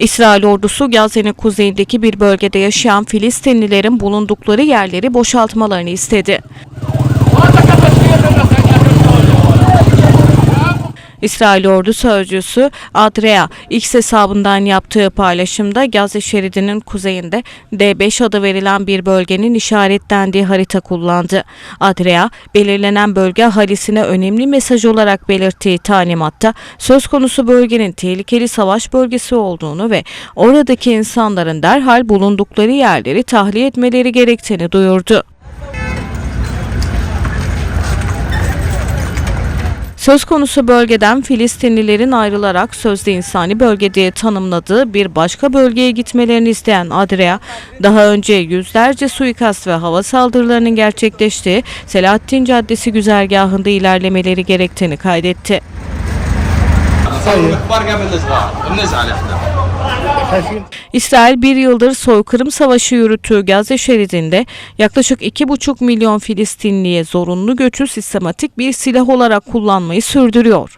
İsrail ordusu Gazze'nin kuzeyindeki bir bölgede yaşayan Filistinlilerin bulundukları yerleri boşaltmalarını istedi. İsrail ordu sözcüsü Adrea X hesabından yaptığı paylaşımda Gazze şeridinin kuzeyinde D5 adı verilen bir bölgenin işaretlendiği harita kullandı. Adrea, belirlenen bölge ahalisine önemli mesaj olarak belirttiği talimatta söz konusu bölgenin tehlikeli savaş bölgesi olduğunu ve oradaki insanların derhal bulundukları yerleri tahliye etmeleri gerektiğini duyurdu. Söz konusu bölgeden Filistinlilerin ayrılarak sözde insani bölge diye tanımladığı bir başka bölgeye gitmelerini isteyen Adria, daha önce yüzlerce suikast ve hava saldırılarının gerçekleştiği Selahattin Caddesi güzergahında ilerlemeleri gerektiğini kaydetti. صاروا الكبار قبل الصغار بنزعل احنا İsrail bir yıldır soykırım savaşı yürüttüğü Gazze şeridinde yaklaşık 2,5 milyon Filistinliye zorunlu göçü sistematik bir silah olarak kullanmayı sürdürüyor.